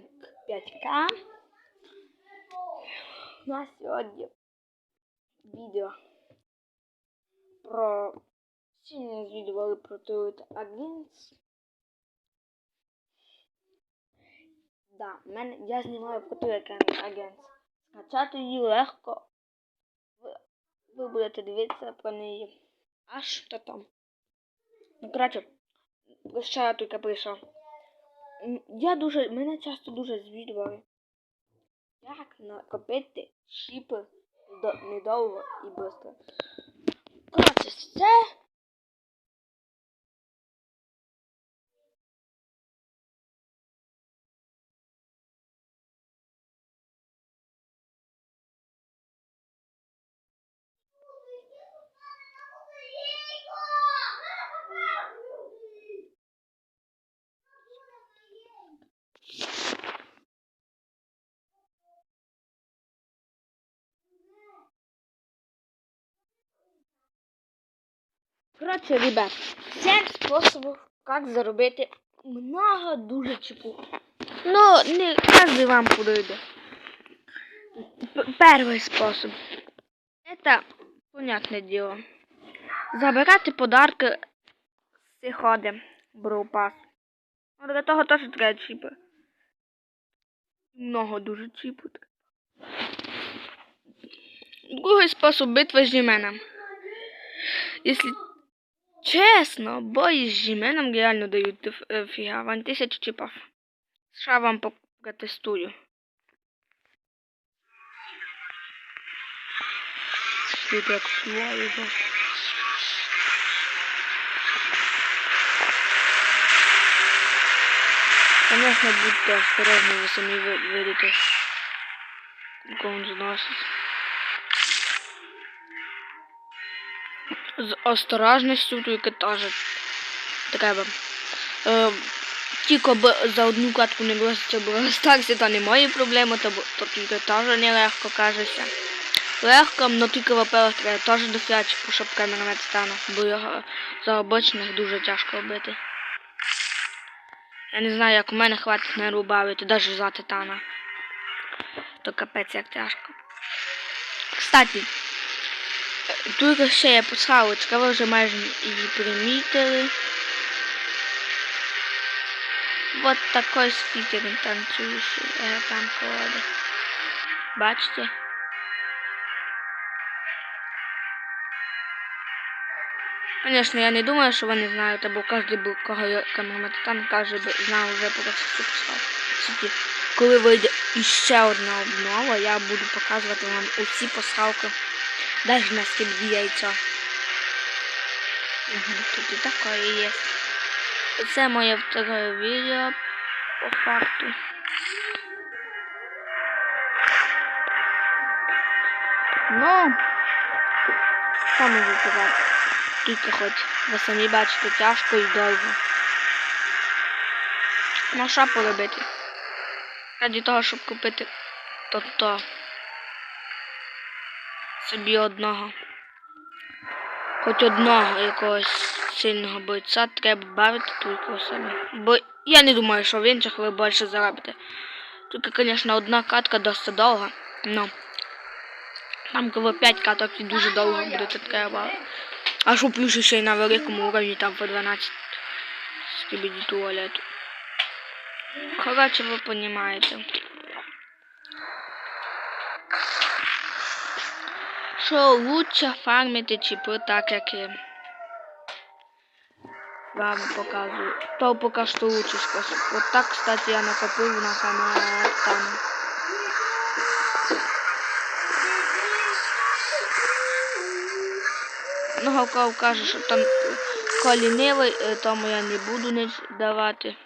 підписник 5К. У нас сьогодні відео про сильно звідували про Toyota Agents. Да, мене, я знімаю про Toyota Agents. Скачати її легко. Ви, будете дивитися про неї. Аж то там. Ну, коротше, що я тільки прийшов. Я дуже, мене часто дуже звідували. Як накопити чіпи до, недовго і швидко. Коротше, це. Коротше, ребят, 7 способів, як заробити много дуже чіпу. Ну, не кожен вам подойде. П- Перший спосіб. Это, понятне дело. Забирати подарки з ходи Броупас. Для того теж треба чіпи. Много дуже чіпу. Другий спосіб битва з Жіменом. Если честно, бой с Жименом реально дают деф- э, фига. Вон тысячу чипов. США вам по- протестую. Ты так славишь. Конечно, будьте осторожны, вы сами вы- видите, как он зносит. З осторожністю тільки теж треба. Е, тільки б за одну катку не броситься броситися, то не мої проблеми, то, то тільки теж нелегко кажеться. Легко, но тільки во-первых, треба теж дофігач, щоб камерамет стане, бо його за обочинах дуже тяжко бити. Я не знаю, як у мене хватить нерву бавити, навіть за титана. То капець як тяжко. Кстати, Тут ще є пасхалочка, ви вже майже її примітили. Вот такой спікер він танцюючий, е, там ходить. Бачите? Конечно, я не думаю, що вони знають, або кожен був, кого я там каже, би знав вже про цю. Кстати, коли вийде іще одна обнова, я буду показувати вам усі пасхалки. Даже на скибди яйцо. Угу, тут і таке є. Це моє второе відео по факту. Ну, можу казати? Тільки хоч ви самі бачите, тяжко і довго. Ну, що поробити? Раді того, щоб купити то-то собі одного. Хоч одного якогось сильного бойця треба бавити тільки у себе. Бо я не думаю, що в інших ви більше заробите. Тільки, звісно, одна катка досить довга. Ну. Там коли 5 каток і дуже довго будете треба. А що плюс ще й на великому уровні там по 12 скибіді туалету. Коротше, ви розумієте. Що лучше фармити чіпи так, як я вам показую. То поки що лучший спосіб. От так, кстати, я накопив на камертану. Ну, Галков каже, що там колінивий, е, тому я не буду не давати.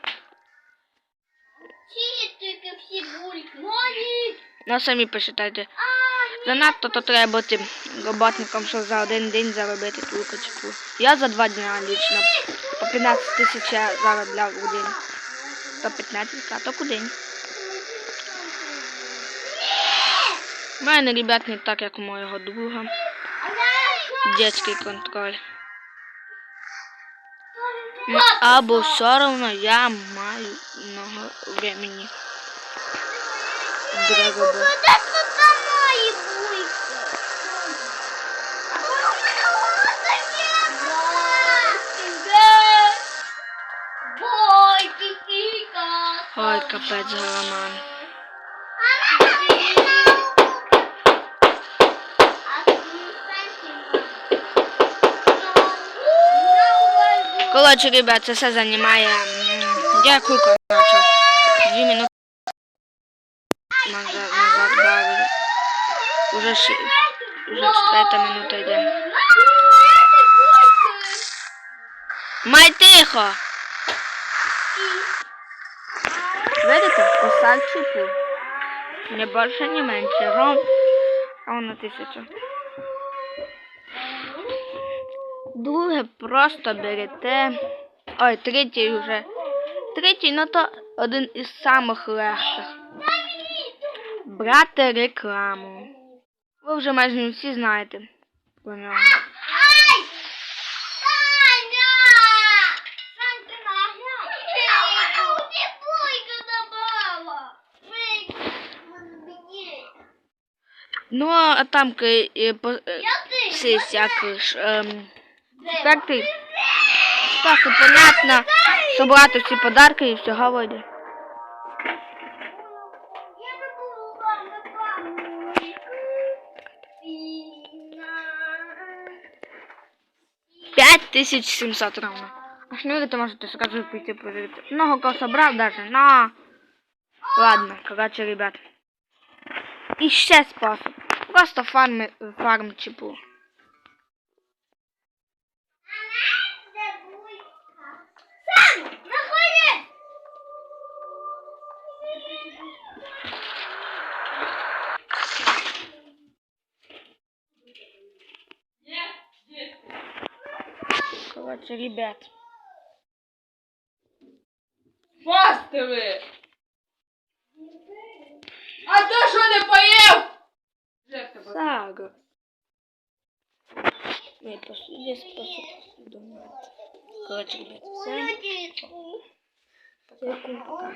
Молі! Ну, самі посчитайте. Занадто то треба бути роботником, щоб за один день заробити ту качку. Я за два дня лічно по 15 тисяч я заробляв у день. То 15 каток у день. У мене, ребят, не так, як у моєго друга. Детський контроль. Ну, Або все одно я маю много времени. Драгоба. Ой, капець, галаман. Коротше, ребят, це все займає. Дякую, коротше. Дві минути назад, назад бавили. Уже, ши- уже четверта минута йде. Май тихо! Видите, по сальчику. Не більше, не менше. Ром. А воно тисяча. Друге просто берете. Ой, третій вже. Третій, ну то один із самих легких. Брати рекламу. Ви вже майже не всі знаєте про нього. Ну, а там е, всякі ж. Ем. Так, і понятно, собрати всі подарки і всього забула П'ять тисяч сімсот ровно. Аж не ви можете сразу пойти проверить. Много кого собрал даже, но... Ладно, короче, ребят. И ще способ. Просто фарм, фарм находи! Короче, ребят. Фастили! А то тебе. Сага. Ой, здесь посуду. Короче, ребят, всем. Пока.